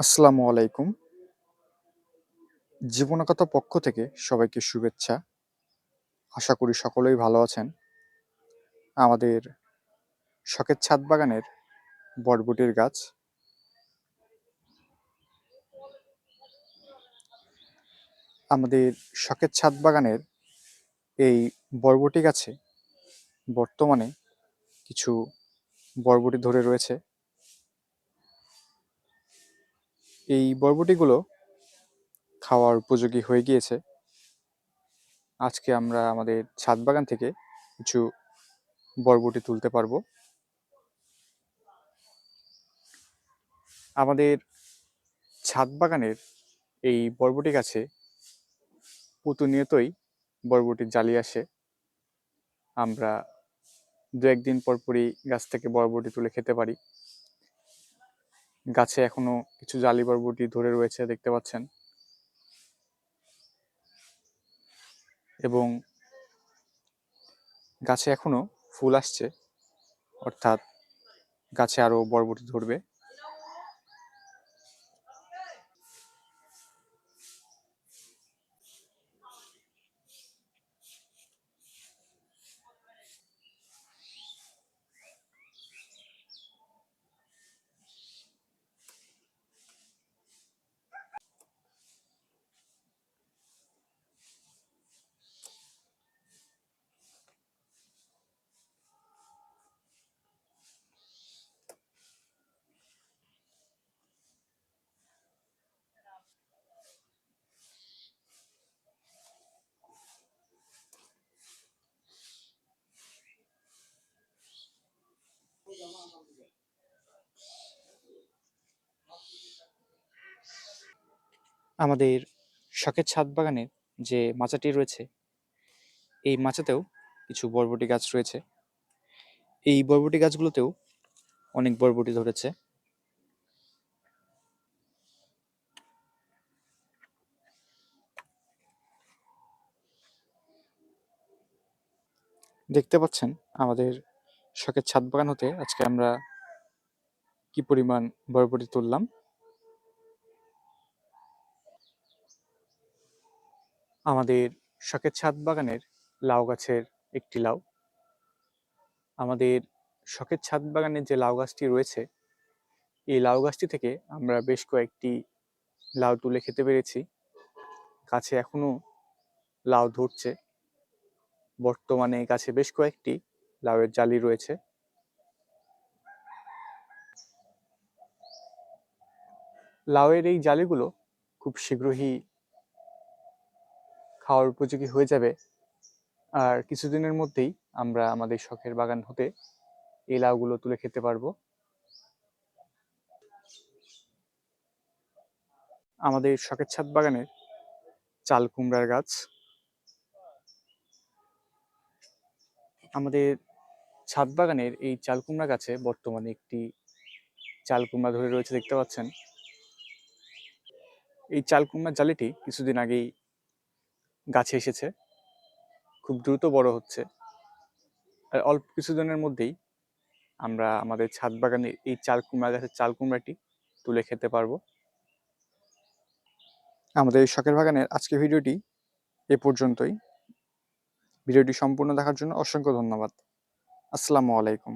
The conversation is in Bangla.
আসসালামু আলাইকুম। জীবনকথা পক্ষ থেকে সবাইকে শুভেচ্ছা। আশা করি সকলেই ভালো আছেন। আমাদের শখের ছাদ বাগানের বরবটির গাছ। আমাদের শখের ছাদ বাগানের এই বরবটি গাছে বর্তমানে কিছু বরবটি ধরে রয়েছে। এই বরবটিগুলো খাওয়ার উপযোগী হয়ে গিয়েছে। আজকে আমরা আমাদের ছাদ বাগান থেকে কিছু বরবটি তুলতে পারব। আমাদের ছাদ বাগানের এই বরবটি গাছে প্রতিনিয়তই বরবটির জালি আসে। আমরা দু একদিন পর পরই গাছ থেকে বরবটি তুলে খেতে পারি। গাছে এখনও কিছু জালি বরবটি ধরে রয়েছে দেখতে পাচ্ছেন। এবং গাছে এখনও ফুল আসছে, অর্থাৎ গাছে আরও বরবটি ধরবে। আমাদের শখের ছাদ বাগানের যে মাচাটি রয়েছে, এই মাচাতেও কিছু বরবটি গাছ রয়েছে। এই বরবটি গাছগুলোতেও অনেক বরবটি ধরেছে। দেখতে পাচ্ছেন আমাদের শখের ছাদ বাগান হতে আজকে আমরা কি পরিমাণ বরবটি তুললাম? আমাদের শখের ছাদ বাগানের লাউ গাছের একটি লাউ। আমাদের শখের ছাদ বাগানের যে লাউ গাছটি রয়েছে, এই লাউ গাছটি থেকে আমরা বেশ কয়েকটি লাউ তুলে খেতে পেরেছি। গাছে এখনও লাউ ধরছে। বর্তমানে গাছে বেশ কয়েকটি লাউয়ের জালি রয়েছে। লাউয়ের এই জালিগুলো খুব শীঘ্রই খাওয়ার উপযোগী হয়ে যাবে। আর কিছুদিনের মধ্যেই আমরা আমাদের শখের বাগান হতে এই লাউগুলো তুলে খেতে পারব। আমাদের শখের ছাদ বাগানের চাল কুমড়ার গাছ। আমাদের ছাদ বাগানের এই চাল কুমড়া গাছে বর্তমানে একটি চাল কুমড়া ধরে রয়েছে, দেখতে পাচ্ছেন। এই চাল কুমড়ার জালিটি কিছুদিন আগেই গাছে এসেছে। খুব দ্রুত বড় হচ্ছে। আর অল্প কিছুদিনের মধ্যেই আমরা আমাদের ছাদ বাগানে এই চাল কুমড়া গাছের চাল কুমড়াটি তুলে খেতে পারব। আমাদের এই শখের বাগানের আজকের ভিডিওটি এ পর্যন্তই। ভিডিওটি সম্পূর্ণ দেখার জন্য অসংখ্য ধন্যবাদ। আসসালামু আলাইকুম।